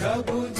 प्रभु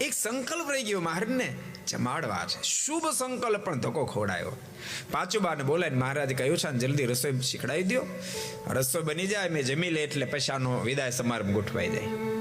એક સંકલ્પ રહી ગયો મહારાજને જમાડવા છે. શુભ સંકલ્પ પણ ધક્કો ખોડાયો પાચુબાને બોલાવીને મહારાજ કહ્યું છે ને જલ્દી રસોઈ શીખડાવી દો રસોઈ બની જાય, મેં જમી લે એટલે પૈસાનો વિદાય સમારંભ ગોઠવાઈ જાય.